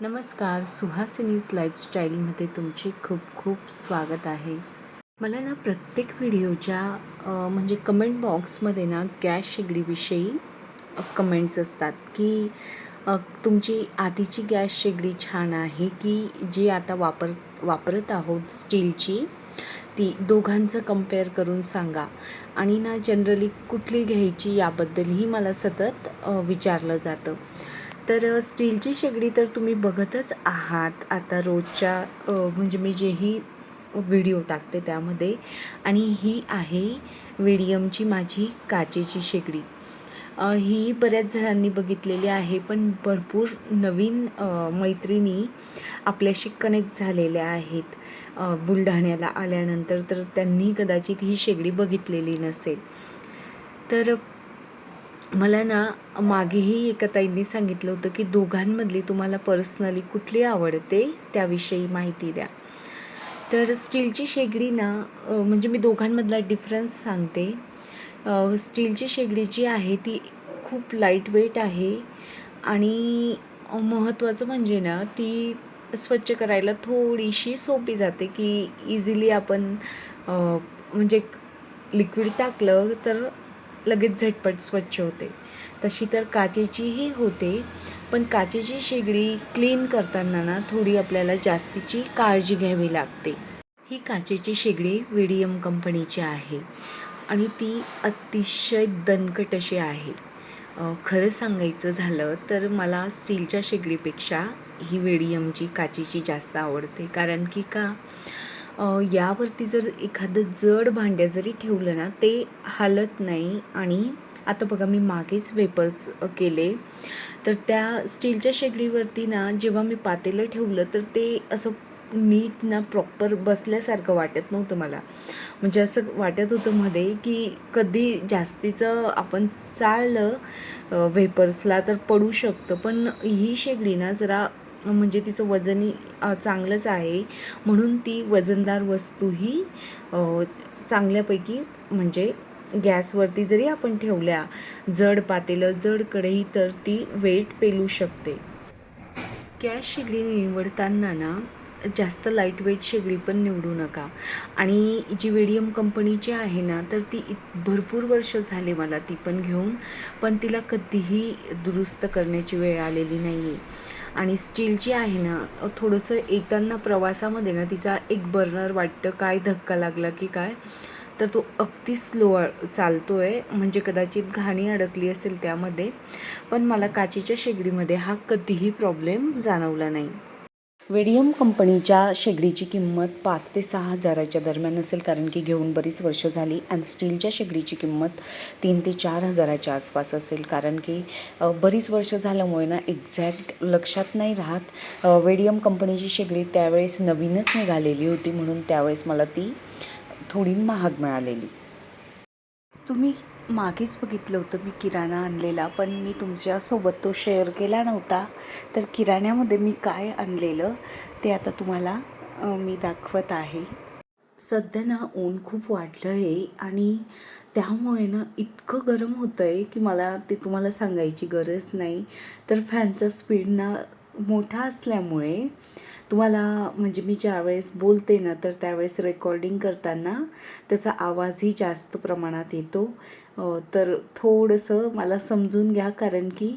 नमस्कार सुहासिनीज लाईफस्टाईलमध्ये तुमचे खूप खूप स्वागत आहे. मला ना प्रत्येक व्हिडिओच्या म्हणजे कमेंट बॉक्समध्ये ना गॅस शेगडीविषयी कमेंट्स असतात की तुमची आधीची गॅस शेगडी छान आहे की जी आता वापर वापरत आहोत स्टीलची ती दोघांचं कंपेअर करून सांगा. आणि ना जनरली कुठली घ्यायची याबद्दलही मला सतत विचारलं जातं. तर स्टीलची शेगडी तर तुम्ही बघतच आहात. आता रोजच्या म्हणजे मी जेही व्हिडिओ टाकते त्यामध्ये आणि ही आहे वेडियमची माझी काचेची शेगडी. ही बऱ्याच जणांनी बघितलेली आहे पण भरपूर नवीन मैत्रिणी आपल्याशी कनेक्ट झालेल्या आहेत. बुलढाण्याला आल्यानंतर तर त्यांनी कदाचित ही शेगडी बघितलेली नसेल. तर मला ना मागेही एका ताईंनी सांगितलं होतं की दोघांमधली तुम्हाला पर्सनली कुठली आवडते त्याविषयी माहिती द्या. तर स्टीलची शेगडी ना म्हणजे मी दोघांमधला डिफरन्स सांगते. स्टीलची शेगडी जी आहे ती खूप लाइट वेट आहे आणि महत्त्वाचं म्हणजे ना ती स्वच्छ करायला थोडीशी सोपी जाते की इझिली आपण म्हणजे लिक्विड टाकलं तर लगेच झटपट स्वच्छ होते. तशी तर काचेचीही होते पण काचेची शेगडी क्लीन करताना ना थोडी आपल्याला जास्तीची काळजी घ्यावी लागते. ही काचेची शेगडी व्हिडियम कंपनीची आहे आणि ती अतिशय दणकट अशी आहे. खरं सांगायचं झालं तर मला स्टीलच्या शेगडीपेक्षा ही वेडियमची काचेची जास्त आवडते. कारण की का? यावरती जर एखादं जड भांड्या जरी ठेवलं ना ते हालत नाही. आणि आता बघा मी मागेच वेपर्स केले. तर त्या स्टीलच्या शेगडीवरती ना जेव्हा मी पातेलं ठेवलं तर ते असं नीट ना प्रॉपर बसल्यासारखं वाटत नव्हतं मला. म्हणजे असं वाटत होतं मध्ये की कधी जास्तीचं आपण चाळलं वेपर्सला तर पडू शकतं. पण ही शेगडी ना जरा म्हणजे तिचं वजनही चांगलंच आहे. म्हणून ती वजनदार वस्तूही चांगल्यापैकी म्हणजे गॅसवरती जरी आपण ठेवल्या जड पातेलं जड कढई तर ती वेट पेलू शकते. गॅस शेगडी निवडताना ना जास्त लाइट वेट शेगडी पण निवडू नका. आणि जी वेडियम कंपनीची आहे ना तर ती भरपूर वर्ष झाले मला ती पण घेऊन पण तिला कधीही दुरुस्त करण्याची वेळ आलेली नाही आहे आणि स्टीलची आहे ना थोडंसं येताना प्रवासामध्ये ना तिचा एक बर्नर वाटतं काय धक्का लागला की काय? तर तो अगदी स्लो चालतो आहे म्हणजे कदाचित घाणी अडकली असेल त्यामध्ये. पण मला काचेच्या शेगडीमध्ये हा कधीही प्रॉब्लेम जाणवला नाही. वेडियम कंपनीच्या शेगडीची किंमत पाच ते सहा हजाराच्या दरम्यान असेल कारण की घेऊन बरीच वर्ष झाली आणि स्टीलच्या शेगडीची किंमत तीन ते चार हजाराच्या आसपास असेल कारण की बरीच वर्ष झाल्यामुळे ना एक्झॅक्ट लक्षात नाही राहत वेडियम कंपनीची शेगडी त्यावेळेस नवीनच निघालेली होती म्हणून त्यावेळेस मला ती थोडी महाग मिळालेली. तुम्ही मागेच बघितलं होतं मी किराणा आणलेला पण मी तुमच्यासोबत तो शेअर केला नव्हता. तर किराण्यामध्ये मी काय आणलेलं ते आता तुम्हाला मी दाखवत आहे. सध्या ना ऊन खूप वाढलं आहे आणि त्यामुळे ना इतकं गरम होतं आहे की मला ते तुम्हाला सांगायची गरज नाही. तर फॅनचा स्पीड ना मोठा असल्यामुळे तुम्हाला म्हणजे मी ज्यावेळेस बोलते ना तर त्यावेळेस रेकॉर्डिंग करताना त्याचा आवाजही जास्त प्रमाणात येतो. तर थोडंसं मला समजून घ्या कारण की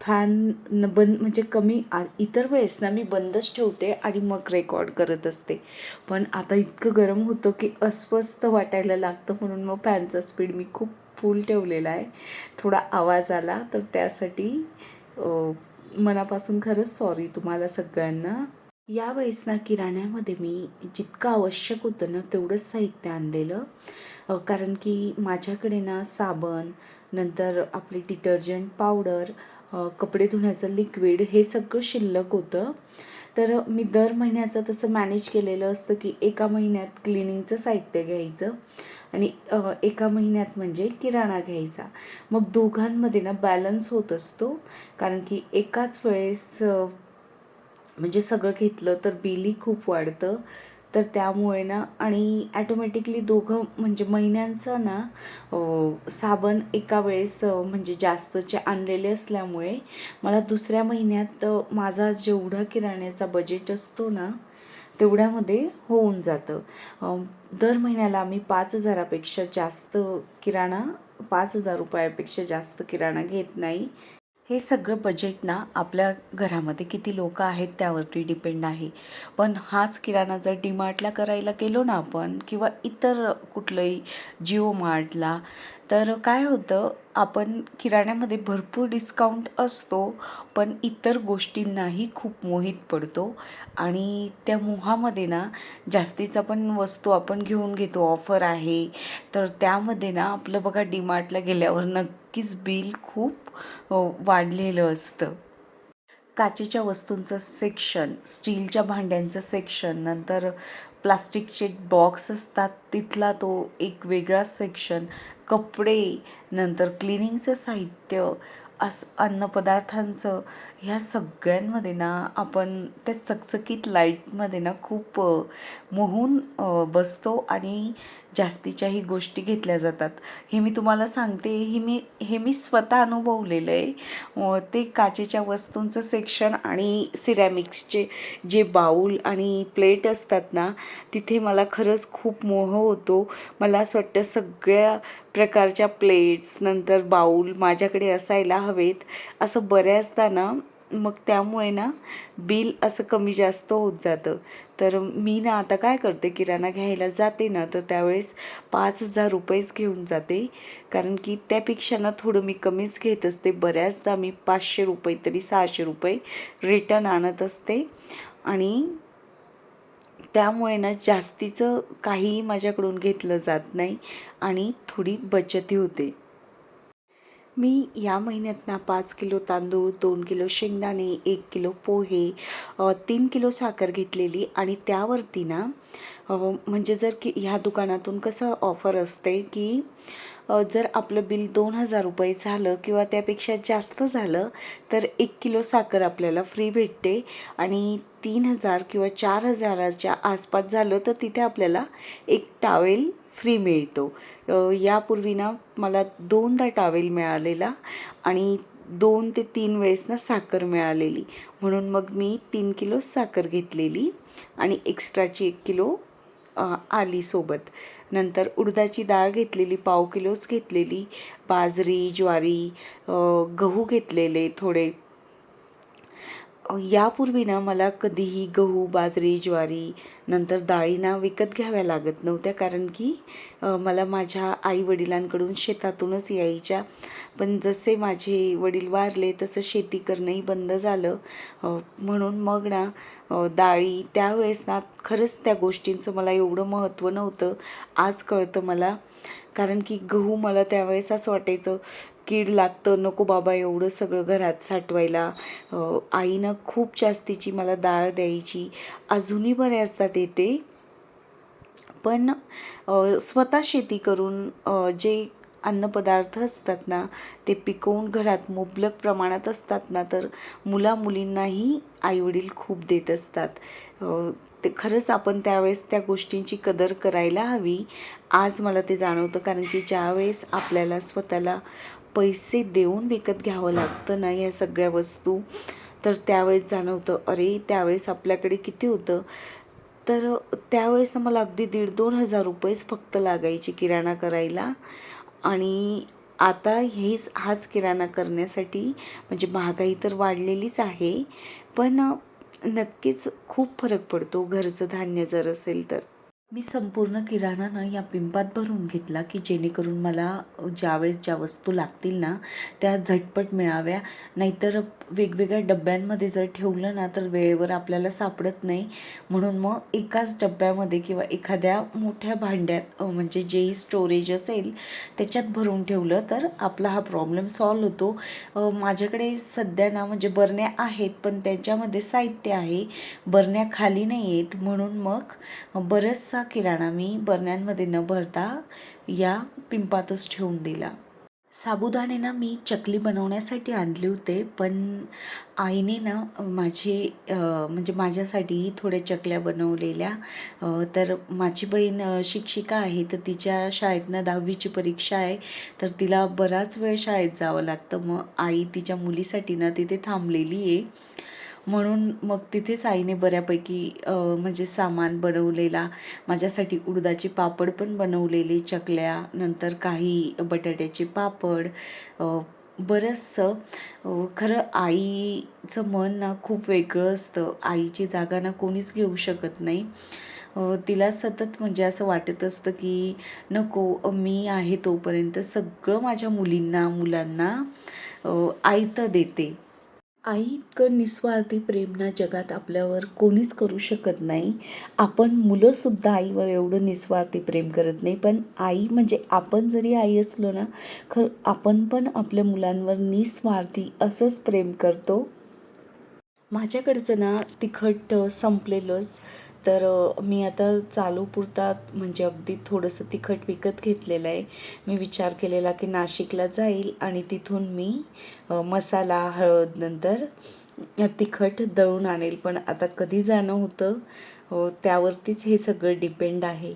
फॅन न बंद म्हणजे कमी आ इतर वेळेस ना मी बंदच ठेवते आणि मग रेकॉर्ड करत असते. पण आता इतकं गरम होतं की अस्वस्थ वाटायला लागतं म्हणून मग फॅनचा स्पीड मी खूप फुल ठेवलेला आहे. थोडा आवाज आला तर त्यासाठी मनापासून खरंच सॉरी तुम्हाला सगळ्यांना. यावेळेस ना किराण्यामध्ये मी जितकं आवश्यक होतं ना तेवढंच साहित्य आणलेलं. कारण की माझ्याकडे ना साबण नंतर आपली डिटर्जंट पावडर कपडे धुण्याचं लिक्विड हे सगळं शिल्लक होतं. तर मी दर महिन्याचं तसं मॅनेज केलेलं असतं की एका महिन्यात क्लिनिंगचं साहित्य घ्यायचं. आणि एका महिन्यात म्हणजे किराणा घ्यायचा. मग दोघांमध्ये ना बॅलन्स होत असतो. कारण की एकाच वेळेस म्हणजे सगळं घेतलं तर बिलही खूप वाढतं. तर त्यामुळे ना आणि ॲटोमॅटिकली दोघं म्हणजे महिन्यांचा ना साबण एका वेळेस म्हणजे जास्तचे आणलेले असल्यामुळे मला दुसऱ्या महिन्यात माझा जेवढा किराण्याचा बजेट असतो ना तेवढ्यामध्ये होऊन जातं. दर महिन्याला आम्ही पाच हजारापेक्षा जास्त किराणा पाच हजार रुपयापेक्षा जास्त किराणा घेत नाही. हे सगळं बजेट ना आपल्या घरामध्ये किती लोक आहेत त्यावरती डिपेंड आहे. पण हाच किराणा जर डीमार्टला करायला गेलो ना आपण किंवा इतर कुठलंही जिओ मार्टला तर काय होतं आपण किराण्यामध्ये भरपूर डिस्काउंट असतो पण इतर गोष्टींनाही खूप मोहित पडतो. आणि त्या मोहामध्ये ना जास्तीचा पण वस्तू आपण घेऊन घेतो ऑफर आहे. तर त्यामध्ये ना आपलं बघा डीमार्टला गेल्यावर नक्कीच बिल खूप वाढलेलं असतं. काचेच्या वस्तूंचं सेक्शन स्टीलच्या भांड्यांचं सेक्शन नंतर प्लास्टिकचे बॉक्स असतात तिथला तो एक वेगळा सेक्शन कपडे नंतर क्लिनिंगचं साहित्य असं अन्नपदार्थांचं ह्या सगळ्यांमध्ये ना आपण त्या चकचकीत लाईटमध्ये ना खूप मोहून बसतो आणि जास्तीच्याही गोष्टी घेतल्या जातात. हे मी तुम्हाला सांगते हे मी हे मी स्वतः अनुभवलेलं आहे. ते काचेच्या वस्तूंचं सेक्शन आणि सिरॅमिक्सचे जे बाऊल आणि प्लेट असतात ना तिथे मला खरंच खूप मोह होतो. मला असं वाटतं सगळ्या प्रकारच्या प्लेट्स नंतर बाऊल माझ्याकडे असायला हवेत. असं बऱ्याचदा ना मग त्यामुळे ना बिल असं कमी जास्त होत जातं. तर मी ना आता काय करते किराणा घ्यायला जाते ना तर त्यावेळेस पाच हजार रुपयेच घेऊन जाते. कारण की त्यापेक्षा ना थोडं मी कमीच घेत असते. बऱ्याचदा मी पाचशे रुपये तरी सहाशे रुपये रिटर्न आणत असते. आणि त्यामुळे ना जास्तीचं काहीही माझ्याकडून घेतलं जात नाही आणि थोडी बचतही होते. मी या महिन्यात ना पाच किलो तांदूळ दोन किलो शेंगदाणे एक किलो पोहे तीन किलो साखर घेतलेली आणि त्यावरती ना म्हणजे जर की ह्या दुकानातून कसं ऑफर असते की जर आपलं बिल दोन हजार रुपये झालं किंवा त्यापेक्षा जास्त झालं तर एक किलो साखर आपल्याला फ्री भेटते आणि तीन हजार किंवा चार हजाराच्या आसपास झालं तर तिथे आपल्याला एक टावेल फ्री मिळतो. यापूर्वी ना मला दोनदा टावेल मिळालेला आणि दोन ते तीन वेळेस ना साखर मिळालेली. म्हणून मग मी तीन किलो साखर घेतलेली आणि एक्स्ट्राची एक किलो आली सोबत. नंतर उडदाची डाळ घेतलेली पाव किलोच घेतलेली बाजरी ज्वारी गहू घेतलेले थोडे. यापूर्वी ना मला कधीही गहू बाजरी ज्वारी नंतर डाळींना विकत घ्याव्या लागत नव्हत्या. कारण की मला माझ्या आई वडिलांकडून शेतातूनच यायच्या. पण जसे माझे वडील वारले तसं शेती करणंही बंद झालं. म्हणून मग ना डाळी त्यावेळेस ना खरंच त्या गोष्टींचं मला एवढं महत्त्व नव्हतं. आज कळतं मला. कारण की गहू मला त्यावेळेस असं वाटायचं कीड लागतं नको बाबा एवढं सगळं घरात साठवायला. आईनं खूप जास्तीची मला डाळ द्यायची. अजूनही बरे असतात येते पण स्वतः शेती करून जे अन्नपदार्थ असतात ना ते पिकवून घरात मुबलक प्रमाणात असतात ना तर मुलामुलींनाही आईवडील खूप देत असतात. ते खरंच आपण त्यावेळेस त्या गोष्टींची कदर करायला हवी. आज मला ते जाणवतं कारण की ज्यावेळेस आपल्याला स्वतःला पैसे देऊन विकत घ्यावं लागतं ना या सगळ्या वस्तू. तर त्यावेळेस जाणवतं अरे त्यावेळेस आपल्याकडे किती होतं? तर त्यावेळेस आम्हाला मला अगदी दीड दोन हजार रुपयेच फक्त लागायचे किराणा करायला. आणि आता हेच हाच किराणा करण्यासाठी म्हणजे महागाई तर वाढलेलीच आहे. पण नक्कीच खूप फरक पडतो घरचं धान्य जर असेल तर. मी संपूर्ण किराणा ना या पिंपात भरून घेतला की जेणेकरून मला ज्यावेळेस ज्या वस्तू लागतील ना त्या झटपट मिळाव्या. नाहीतर वेगवेगळ्या डब्यांमध्ये जर ठेवलं ना तर वेळेवर आपल्याला सापडत नाही. म्हणून मग एकाच डब्यामध्ये किंवा एखाद्या मोठ्या भांड्यात म्हणजे जे स्टोरेज असेल त्याच्यात भरून ठेवलं तर आपला हा प्रॉब्लेम सॉल्व होतो. माझ्याकडे सध्या ना म्हणजे बरण्या आहेत पण त्याच्यामध्ये साहित्य आहे. बरण्या खाली नाही आहेत म्हणून मग बरंचसा किराणा मी बरण्यांमध्ये न भरता या पिंपातच ठेवून दिला. साबुदाणे ना मी चकली बनवण्यासाठी आणले होते पण आईने ना माझे म्हणजे माझ्यासाठीही थोड्या चकल्या बनवलेल्या. तर माझी बहीण शिक्षिका आहे तर तिच्या शाळेतनं दहावीची परीक्षा आहे तर तिला बराच वेळ शाळेत जावं लागतं. मग आई तिच्या मुलीसाठी ना तिथे थांबलेली आहे. म्हणून मग तिथेच आईने बऱ्यापैकी म्हणजे सामान बनवलेला माझ्यासाठी उडदाचे पापड पण बनवलेले चकल्या नंतर काही बटाट्याचे पापड बरंचसं खरं आईचं मन ना खूप वेगळं असतं. आईची जागा ना कोणीच घेऊ शकत नाही. तिला सतत म्हणजे असं वाटत असतं की नको मी आहे तोपर्यंत सगळं माझ्या मुलींना मुलांना आई तर देते. आई इतकं निस्वार्थी प्रेम ना जगात आपल्यावर कोणीच करू शकत नाही. आपण मुलंसुद्धा आईवर एवढं निस्वार्थी प्रेम करत नाही. पण आई म्हणजे आपण जरी आई असलो ना खर आपण पण आपल्या मुलांवर निस्वार्थी असंच प्रेम करतो. माझ्याकडचं ना तिखट संपलेलंच. तर मी आता चालू पुरतात म्हणजे अगदी थोडंसं तिखट विकत घेतलेलं आहे. मी विचार केलेला की नाशिकला जाईल आणि तिथून मी मसाला हळद नंतर तिखट दळून आणेल. पण आता कधी जाणं होतं त्यावरतीच हे सगळं डिपेंड आहे.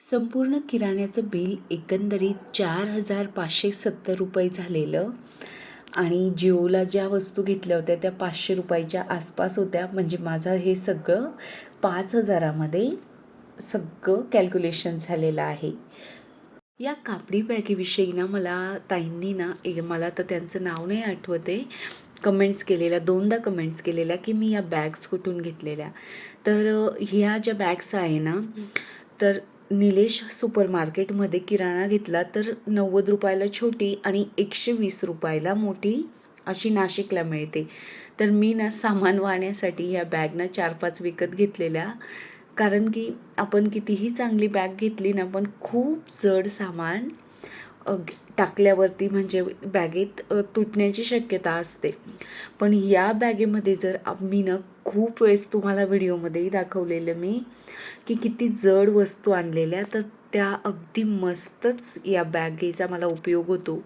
संपूर्ण किराण्याचं बिल एकंदरीत चार हजार पाचशे सत्तर रुपये झालेलं आणि जिओला ज्या वस्तू घेतल्या होत्या त्या पाचशे रुपयाच्या आसपास होत्या. म्हणजे माझं हे सगळं पाच हजारामध्ये सगळं कॅल्क्युलेशन झालेलं आहे. या कापडी बॅगेविषयी ना मला ताईंनी ना ए मला तर त्यांचं नाव नाही आठवत. आहे कमेंट्स केलेल्या दोनदा कमेंट्स केलेल्या की मी या बॅग्स कुठून घेतलेल्या. तर ह्या ज्या बॅग्स आहे ना तर निलेश सुपर मार्केटमध्ये किराणा घेतला तर नव्वद रुपयाला छोटी आणि एकशे वीस रुपयाला मोठी अशी नाशिकला मिळते. तर मी ना सामान वाहण्यासाठी ह्या बॅगनं चार पाच विकत घेतलेल्या. कारण की आपण कितीही चांगली बॅग घेतली ना पण खूप जड सामान टाकल्यावरती म्हणजे बॅगेत तुटण्याची शक्यता असते. पण या बॅगेमध्ये जर मी ना खूप वेळेस तुम्हाला व्हिडिओमध्येही दाखवलेलं मी की किती जड वस्तू आणलेल्या तर त्या अगदी मस्तच या बॅगेचा मला उपयोग होतो.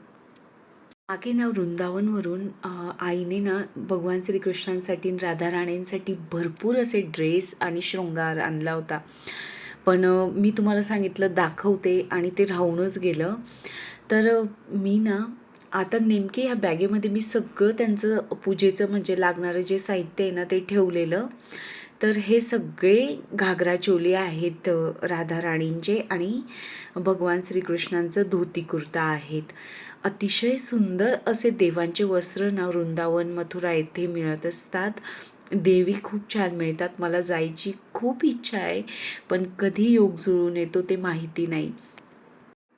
मागे ना वृंदावनवरून आईने ना भगवान श्रीकृष्णांसाठी आणि राधाराणींसाठी भरपूर असे ड्रेस आणि शृंगार आणला होता. पण मी तुम्हाला सांगितलं दाखवते आणि ते राहूनच गेलं. तर मी ना आता नेमके ह्या बॅगेमध्ये मी सगळं त्यांचं पूजेचं म्हणजे लागणारं जे साहित्य आहे ना ते ठेवलेलं. तर हे सगळे घागरा चोली आहेत अ, राधाराणींचे आणि भगवान श्रीकृष्णांचं धोती कुर्ता आहेत. अतिशय सुंदर असे देवांचे वस्त्र ना वृंदावन मथुरा येथे मिळत असतात. देवी खूप छान मिळतात. मला जायची खूप इच्छा आहे पण कधी योग जुळून येतो ते माहिती नाही.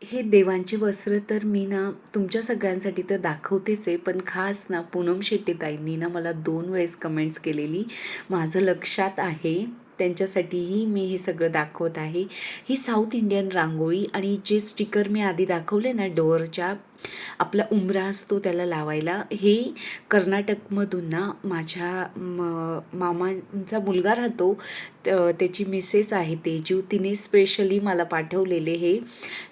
हे देवांचे वस्त्र तर मी ना तुमच्या सगळ्यांसाठी तर दाखवतेच आहे पण खास ना पूनम शेट्टीताईंनी ना मला दोन वेळेस कमेंट्स केलेली. माझं लक्षात आहे. त्यांच्यासाठीही मी हे सगळं दाखवत आहे. ही साऊथ इंडियन रांगोळी आणि जे स्टिकर मी आधी दाखवले ना डोअरच्या आपला उंबरा असतो त्याला लावायला हे कर्नाटकमधून ना माझ्या म मामांचा मुलगा राहतो त्याची मिसेस आहे तेजू तिने स्पेशली मला पाठवलेले हे.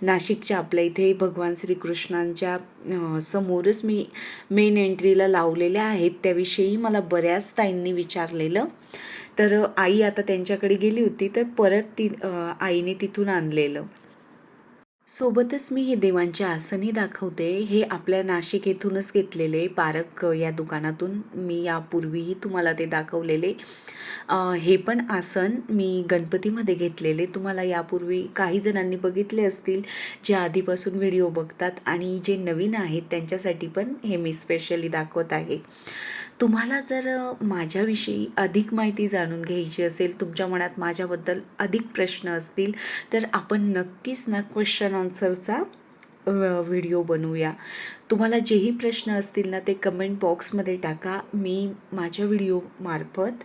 नाशिकच्या आपल्या इथे भगवान श्रीकृष्णांच्या समोरच मी मेन एंट्रीला लावलेल्या आहेत. त्याविषयी मला बऱ्याच ताईंनी विचारलेलं. तर आई आता त्यांच्याकडे गेली होती तर परत ती आईने तिथून आणलेलं. सोबतच मी हे देवांचे आसनही दाखवते. हे आपल्या नाशिक येथूनच घेतलेले पारक या दुकानातून. मी यापूर्वीही तुम्हाला ते दाखवलेले. हे पण आसन मी गणपतीमध्ये घेतलेले. तुम्हाला यापूर्वी काही जणांनी बघितले असतील जे आधीपासून व्हिडिओ बघतात आणि जे नवीन आहेत त्यांच्यासाठी पण हे मी स्पेशली दाखवत आहे. तुम्हाला जर माझ्याविषयी अधिक माहिती जाणून घ्यायची असेल तुमच्या मनात माझ्याबद्दल अधिक प्रश्न असतील तर आपण नक्कीच ना क्वेश्चन आन्सरचा व्हिडिओ बनवूया. तुम्हाला जेही प्रश्न असतील ना ते कमेंट बॉक्समध्ये टाका. मी माझ्या व्हिडिओमार्फत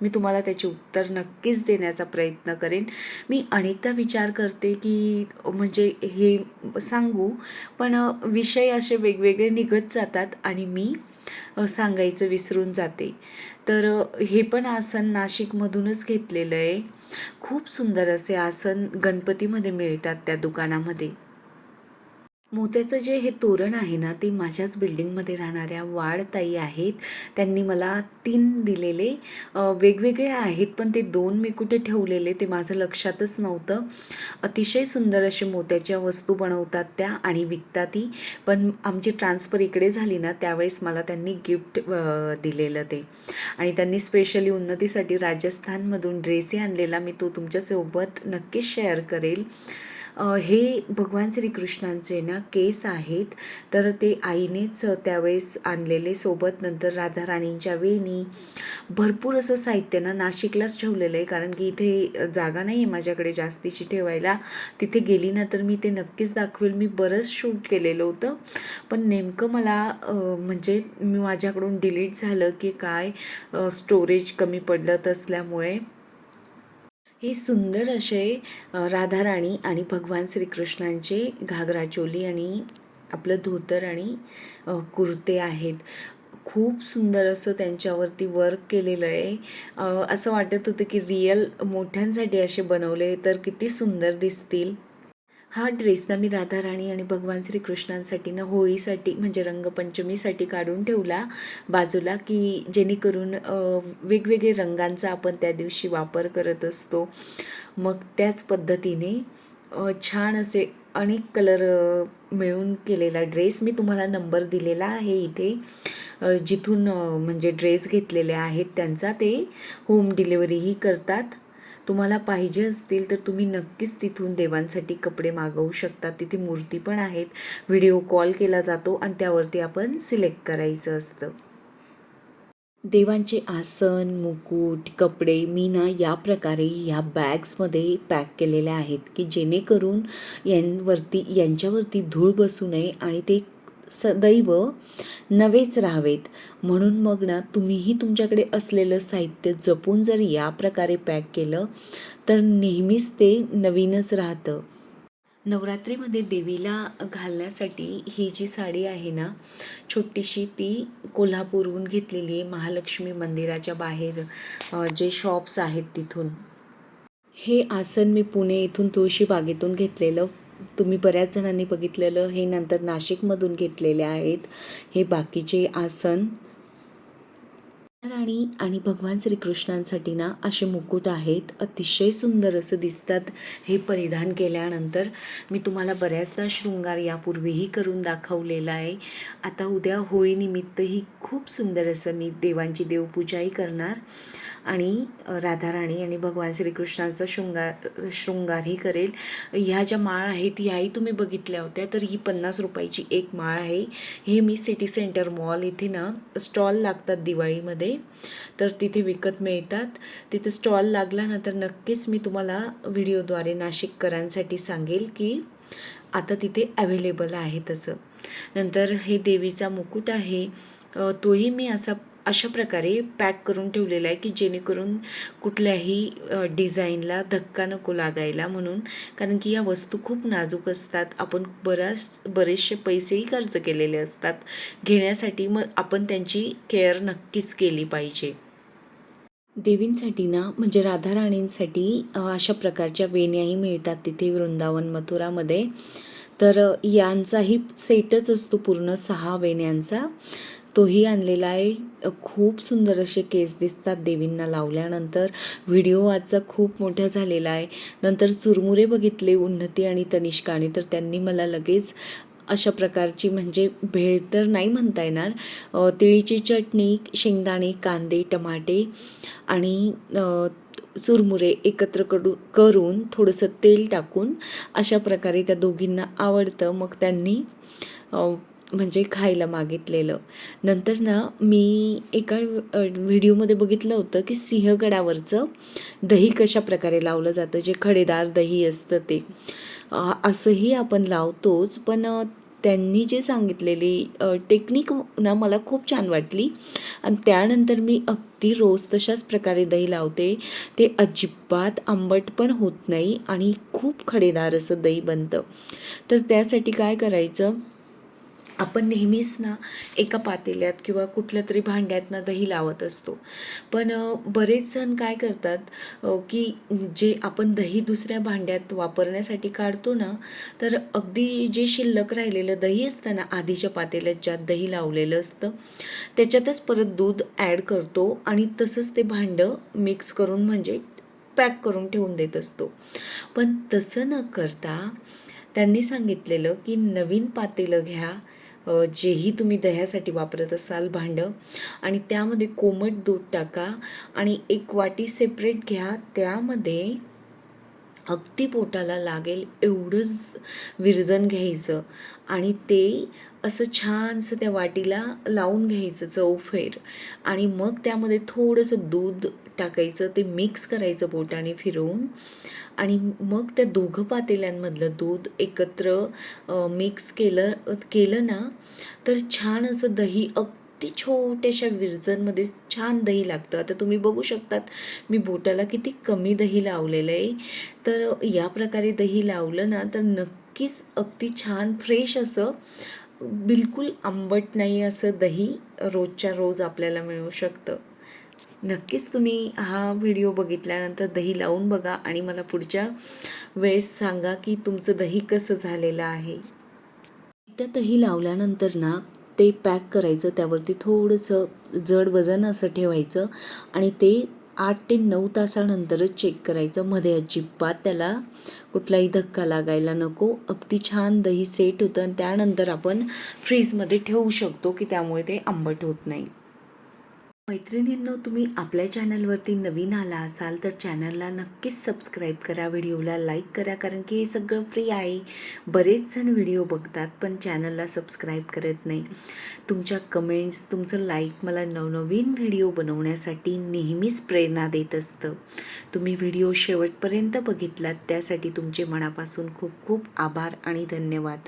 मी तुम्हाला त्याचे उत्तर नक्कीच देण्याचा प्रयत्न करेन. मी अनेकदा विचार करते की म्हणजे हे सांगू पण विषय असे वेगवेगळे निघत जातात आणि मी सांगायचं विसरून जाते. तर हे पण आसन नाशिकमधूनच घेतलेलं आहे. खूप सुंदर असे आसन गणपतीमध्ये मिळतात त्या दुकानामध्ये. मोत्याचं जे हे तोरण आहे ना ते माझ्याच बिल्डिंगमध्ये राहणाऱ्या वाढताई आहेत. त्यांनी मला तीन दिलेले वेगवेगळे आहेत पण ते दोन मी कुठे ठेवलेले ते माझं लक्षातच नव्हतं. अतिशय सुंदर असे मोत्याच्या वस्तू बनवतात त्या आणि विकतातही पण आमची ट्रान्सफर इकडे झाली ना त्यावेळेस मला त्यांनी गिफ्ट दिलेलं ते. आणि त्यांनी स्पेशली उन्नतीसाठी राजस्थानमधून ड्रेसही आणलेला मी तो तुमच्यासोबत नक्कीच शेअर करेल. हे भगवान श्रीकृष्णांचे ना केस आहेत. तर ते आईनेच त्यावेळेस आणलेले सोबत नंतर राधाराणींच्या वेणी. भरपूर असं साहित्य ना नाशिकलाच ठेवलेलं आहे. कारण की इथे जागा नाही आहे माझ्याकडे जास्तीची ठेवायला. तिथे गेली ना तर मी ते नक्कीच दाखवेल. मी बरंच शूट केलेलं होतं. पण नेमकं मला म्हणजे मी माझ्याकडून डिलीट झालं की काय? स्टोरेज कमी पडलं असल्यामुळे हे सुंदर असे राधाराणी आणि भगवान श्रीकृष्णांचे घागरा चोली आणि आपलं धोतर आणि कुर्ते आहेत. खूप सुंदर असं त्यांच्यावरती वर्क केलेलं आहे. असं वाटत होतं की रिअल मोठ्यांसाठी असे बनवले तर किती सुंदर दिसतील. हा ड्रेस ना मी राधाराणी आणि भगवान श्रीकृष्णांसाठी ना होळीसाठी म्हणजे रंगपंचमीसाठी काढून ठेवला बाजूला की जेणेकरून वेगवेगळे रंगांचा आपण त्या दिवशी वापर करत असतो. मग त्याच पद्धतीने छान असे अनेक कलर मिळून केलेला ड्रेस मी तुम्हाला नंबर दिलेला आहे इथे. जिथून म्हणजे ड्रेस घेतलेले आहेत त्यांचा ते. होम डिलेवरीही करतात. तुम्हाला पाहिजे असतील तर तुम्ही नक्कीच तिथून देवांसाठी कपडे मागवू शकता. तिथे मूर्ती पण आहेत. व्हिडिओ कॉल केला जातो आणि त्यावरती आपण सिलेक्ट करायचं असतं. देवांचे आसन मुकुट कपडे मी ना या प्रकारे ह्या बॅग्समध्ये पॅक केलेल्या आहेत की जेणेकरून यांवरती यांच्यावरती धूळ बसू नये आणि ते सदैव नवेच राहावेत. म्हणून मग ना तुम्हीही तुमच्याकडे असलेलं साहित्य जपून जर या प्रकारे पॅक केलं तर नेहमीच ते नवीनच राहतं. नवरात्रीमध्ये देवीला घालण्यासाठी ही जी साडी आहे ना छोटीशी ती कोल्हापूरहून घेतलेली आहे महालक्ष्मी मंदिराच्या बाहेर जे शॉप्स आहेत तिथून. हे आसन मी पुणे इथून तुळशीबागेतून घेतलेलं. तुम्ही बऱ्याच जणांनी बघितलेलं हे नंतर नाशिकमधून घेतलेले आहेत. हे बाकीचे आसन राणी आणि भगवान श्रीकृष्णांसाठी ना असे मुकुट आहेत. अतिशय सुंदर असं दिसतात हे परिधान केल्यानंतर. मी तुम्हाला बऱ्याचदा शृंगार यापूर्वीही करून दाखवलेला आहे. आता उद्या होळीनिमित्तही खूप सुंदर असं मी देवांची देवपूजाही करणार. आणि राधाराणी आणि भगवान श्रीकृष्णांचा शृंगार शृंगारही करेल. ह्या ज्या माळ आहेत ह्याही तुम्ही बघितल्या होत्या. तर ही पन्नास रुपयाची एक माळ आहे. हे मी सिटी सेंटर मॉल इथे ना स्टॉल लागतात दिवाळीमध्ये. तर तिथे विकत मिळतात. तिथे स्टॉल लागला ना तर नक्कीच मी तुम्हाला व्हिडिओद्वारे नाशिककरांसाठी सांगेल की आता तिथे अवेलेबल आहे तसं. नंतर हे देवीचा मुकुट आहे. तोही मी असा अशा प्रकारे पॅक करून ठेवलेला आहे की जेणेकरून कुठल्याही डिझाईनला धक्का नको लागायला म्हणून. कारण की या वस्तू खूप नाजूक असतात. आपण बऱ्याच बरेचसे पैसेही खर्च केलेले असतात. घेण्यासाठी मग आपण त्यांची केअर नक्कीच केली पाहिजे. देवींसाठी ना म्हणजे राधाराणींसाठी अशा प्रकारच्या वेण्याही मिळतात तिथे वृंदावन मथुरामध्ये. तर यांचाही सेटच असतो पूर्ण सहा वेण्यांचा. तोही आणलेला आहे. खूप सुंदर असे केस दिसतात देवींना लावल्यानंतर. व्हिडिओ आजचा खूप मोठा झालेला आहे. नंतर चुरमुरे बघितले उन्नती आणि तनिष्काने. तर त्यांनी मला लगेच अशा प्रकारची म्हणजे भेळ तर नाही म्हणता येणार. तिळीची चटणी शेंगदाणे कांदे टमाटे आणि चुरमुरे एकत्र कडू करून थोडंसं तेल टाकून अशा प्रकारे त्या दोघींना आवडतं. मग त्यांनी म्हणजे खायला मागितलेलं. नंतर ना मी एका व्हिडिओमध्ये बघितलं होतं की सिंहगडावरचं दही कशा प्रकारे लावलं जातं जे खडेदार दही असतं ते. असंही आपण लावतोच पण त्यांनी जे सांगितलेली टेक्निक ना मला खूप छान वाटली. आणि त्यानंतर मी अगदी रोज तशाच प्रकारे दही लावते. ते अजिबात आंबट पण होत नाही आणि खूप खडेदार असं दही बनतं. तर त्यासाठी काय करायचं? आपण नेहमीच ना एका पातेल्यात किंवा कुठल्या तरी भांड्यात ना दही लावत असतो. पण बरेच जण काय करतात की जे आपण दही दुसऱ्या भांड्यात वापरण्यासाठी काढतो ना तर अगदी जे शिल्लक राहिलेलं दही असतं ना आधीच्या पातेल्यात ज्यात दही लावलेलं असतं त्याच्यातच परत दूध ॲड करतो आणि तसंच ते भांडं मिक्स करून म्हणजे पॅक करून ठेवून देत असतो. पण तसं न करता त्यांनी सांगितलेलं की नवीन पातेलं घ्या जेही तुम्ही दह्यासाठी वापरत असाल भांडं आणि त्यामध्ये कोमट दूध टाका आणि एक वाटी सेपरेट घ्या. त्यामध्ये अगदी पोटाला लागेल एवढंच विरजन घ्यायचं. आणि ते असं छानसं त्या वाटीला लावून घ्यायचं चौफेर आणि मग त्यामध्ये थोडंसं दूध टाकायचं ते मिक्स करायचं बोटाने फिरवून. आणि मग त्या दोघं पातेल्यांमधलं दूध एकत्र मिक्स केलं केलं ना तर छान असं दही अगदी छोट्याशा विरजनमध्ये छान दही लागतं. आता तुम्ही बघू शकतात मी बोटाला किती कमी दही लावलेलं आहे. तर या प्रकारे दही लावलं ना तर नक्कीच अगदी छान फ्रेश असं बिलकुल आंबट नाही असं दही रोजच्या रोज आपल्याला मिळू शकतं. नक्कीच तुम्ही हा व्हिडिओ बघितल्यानंतर दही लावून बघा आणि मला पुढच्या वेळेस सांगा की तुमचं दही कसं झालेलं आहे. त्या दही लावल्यानंतर ना ते पॅक करायचं त्यावरती थोडंसं जड वजन असं ठेवायचं आणि ते आठ ते नऊ तासानंतरच चेक करायचं. मध्ये अजिबात त्याला कुठलाही धक्का लागायला नको. अगदी छान दही सेट होतं आणि त्यानंतर आपण फ्रीजमध्ये ठेवू शकतो की त्यामुळे ते आंबट होत नाही. मैत्रिणींनो तुम्ही आपल्या चॅनलवरती नवीन आला असाल तर चॅनलला नक्कीच सबस्क्राईब करा व्हिडिओला लाईक करा कारण की हे सगळं फ्री आहे. बरेच जण व्हिडिओ बघतात पण चॅनलला सबस्क्राईब करत नाही. तुमच्या कमेंट्स तुमचं लाईक मला नवनवीन व्हिडिओ बनवण्यासाठी नेहमीच प्रेरणा देत असतं. तुम्ही व्हिडिओ शेवटपर्यंत बघितलात त्यासाठी तुमचे मनापासून खूप खूप आभार आणि धन्यवाद.